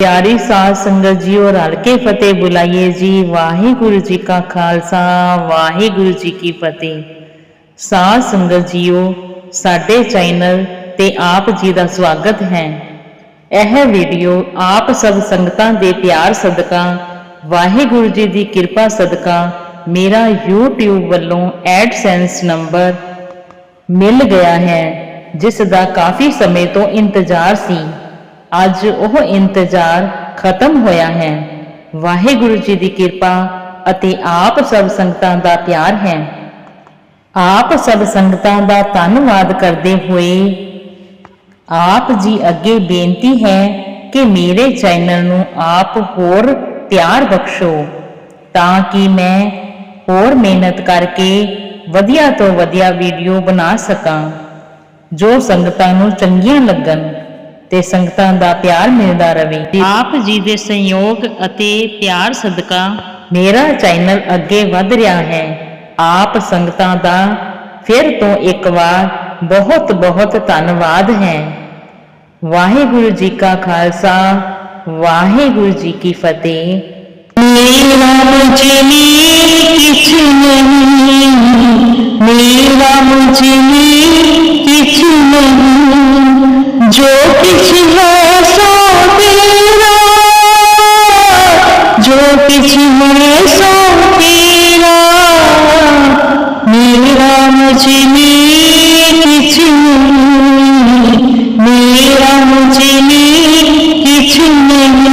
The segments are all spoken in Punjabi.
ਪਿਆਰੀ ਸਾਧ ਸੰਗਤ ਜੀਓ, ਰਲ ਕੇ ਫਤਿਹ ਬੁਲਾਈਏ ਜੀ। ਵਾਹਿਗੁਰੂ ਜੀ ਕਾ ਖਾਲਸਾ, ਵਾਹਿਗੁਰੂ ਜੀ ਕੀ ਫਤਿਹ। ਸਾਧ ਸੰਗਤ ਜੀਓ, ਸਾਡੇ ਚੈਨਲ ਤੇ ਆਪ ਜੀ ਦਾ ਸਵਾਗਤ ਹੈ। ਇਹ ਵੀਡੀਓ ਆਪ ਸਭ ਸੰਗਤਾਂ ਦੇ ਪਿਆਰ ਸਦਕਾ, ਵਾਹਿਗੁਰੂ ਜੀ ਦੀ ਕਿਰਪਾ ਸਦਕਾ, ਮੇਰਾ YouTube ਵੱਲੋਂ ਐਡਸੈਂਸ ਨੰਬਰ ਮਿਲ ਗਿਆ ਹੈ, ਜਿਸ ਦਾ ਕਾਫੀ ਸਮੇਂ ਤੋਂ ਇੰਤਜ਼ਾਰ ਸੀ। ਅੱਜ ਉਹ ਇੰਤਜ਼ਾਰ ਖਤਮ ਹੋਇਆ ਹੈ। ਵਾਹਿਗੁਰੂ ਜੀ ਦੀ ਕਿਰਪਾ ਅਤੇ ਆਪ ਸਭ ਸੰਗਤਾਂ ਦਾ ਪਿਆਰ ਹੈ। ਆਪ ਸਭ ਸੰਗਤਾਂ ਦਾ ਧੰਨਵਾਦ ਕਰਦੇ ਹੋਏ ਆਪ ਜੀ ਅੱਗੇ ਬੇਨਤੀ ਹੈ ਕਿ ਮੇਰੇ ਚੈਨਲ ਨੂੰ ਆਪ ਹੋਰ ਪਿਆਰ ਬਖਸ਼ੋ ਤਾਂ ਕਿ ਮੈਂ ਹੋਰ ਮਿਹਨਤ ਕਰਕੇ ਵਧੀਆ ਤੋਂ ਵਧੀਆ ਵੀਡੀਓ ਬਣਾ ਸਕਾਂ ਜੋ ਸੰਗਤਾਂ ਨੂੰ ਚੰਗੀਆਂ ਲੱਗਣ। ਤੇ ਸੰਗਤਾਂ ਦਾ ਪਿਆਰ ਮਿਲਦਾ ਰਵੇ। ਆਪ ਜੀ ਦੇ ਸੰਯੋਗ ਅਤੇ ਪਿਆਰ ਸਦਕਾ ਮੇਰਾ ਚੈਨਲ ਅੱਗੇ ਵਧ ਰਿਹਾ ਹੈ। ਆਪ ਸੰਗਤਾਂ ਦਾ ਫਿਰ ਤੋਂ ਇੱਕ ਵਾਰ ਬਹੁਤ ਬਹੁਤ ਧੰਨਵਾਦ ਹੈ। ਵਾਹਿਗੁਰੂ ਜੀ ਕਾ ਖਾਲਸਾ ਵਾਹਿਗੁਰੂ ਜੀ ਕੀ ਫਤਿਹ। ਮੇਰਾ ਮੁਝੇ ਕਿਛ ਨਹੀਂ ਮੇਰਾ ਮੁਝੇ ਕਿਛ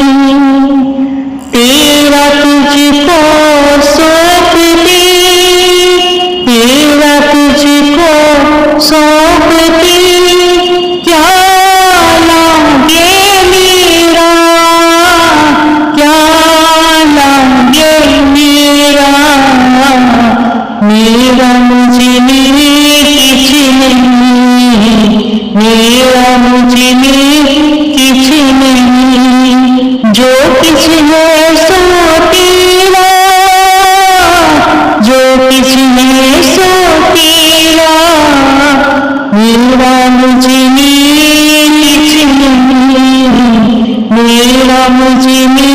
মুজিমি